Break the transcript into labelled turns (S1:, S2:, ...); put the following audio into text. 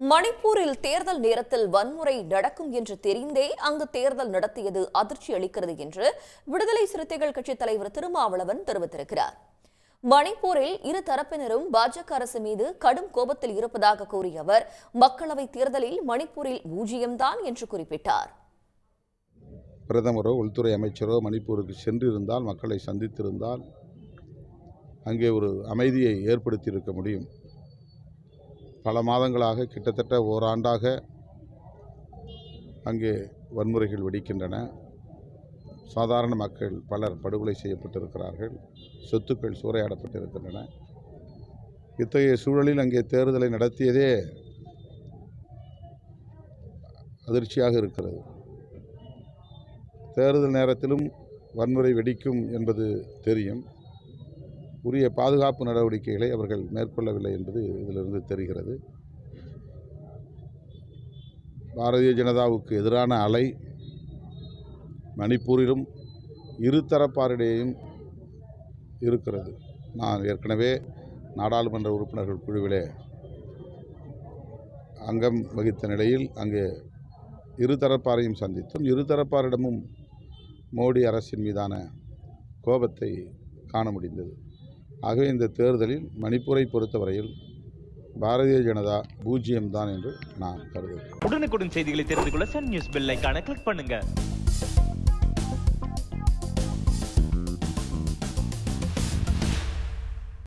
S1: மணிப்பூரில் தேர்தல் நேரத்தில் வன்முறை நடக்கும் என்று தெரிந்தே அங்கு தேர்தல் நடத்தியது அதிர்ச்சி அளிக்கிறது என்று விடுதலை சிறுத்தைகள் கட்சித் தலைவர் திருமாவளவன் தெரிவித்திருக்கிறார். மணிப்பூரில் இரு தரப்பினரும் பாஜக அரசு மீது கடும் கோபத்தில் இருப்பதாக கூறிய அவர் மக்களவைத் தேர்தலில் மணிப்பூரில் பூஜ்ஜியம்தான் என்று குறிப்பிட்டார்.
S2: பிரதமரோ உள்துறை அமைச்சரோ மணிப்பூருக்கு சென்றிருந்தால் மக்களை சந்தித்திருந்தால் அங்கே ஒரு அமைதியை ஏற்படுத்தியிருக்க முடியும். பல மாதங்களாக கிட்டத்தட்ட ஓராண்டாக அங்கே வன்முறைகள் வெடிக்கின்றன. சாதாரண மக்கள் பலர் படுகொலை செய்யப்பட்டிருக்கிறார்கள். சொத்துக்கள் சூறையாடப்பட்டிருக்கின்றன. இத்தகைய சூழலில் அங்கே தேர்தலை நடத்தியதே அதிர்ச்சியாக இருக்கிறது. தேர்தல் நேரத்திலும் வன்முறை வெடிக்கும் என்பது தெரியும். உரிய பாதுகாப்பு நடவடிக்கைகளை அவர்கள் மேற்கொள்ளவில்லை என்பது இதிலிருந்து தெரிகிறது. பாரதிய ஜனதாவுக்கு எதிரான அலை மணிப்பூரிலும் இருதரப்பாரிடையும் இருக்கிறது. நான் ஏற்கனவே நாடாளுமன்ற உறுப்பினர்கள் குழுவிலே அங்கம் வகித்த நிலையில் அங்கே இருதரப்பாரையும் சந்தித்தும் இருதரப்பாரிடமும் மோடி அரசின் மீதான கோபத்தை காண முடிந்தது. ஆகவே இந்த தேர்தலில் மணிப்பூரை பொறுத்தவரையில் பாரதிய ஜனதா பூஜ்ஜியம் தான் என்று நான் கருதுகிறேன்.
S3: உடனுக்குடன் செய்திகளை தெரிந்து கொள்ள சன் நியூஸ் பெல் ஐகானை கிளிக் பண்ணுங்கள்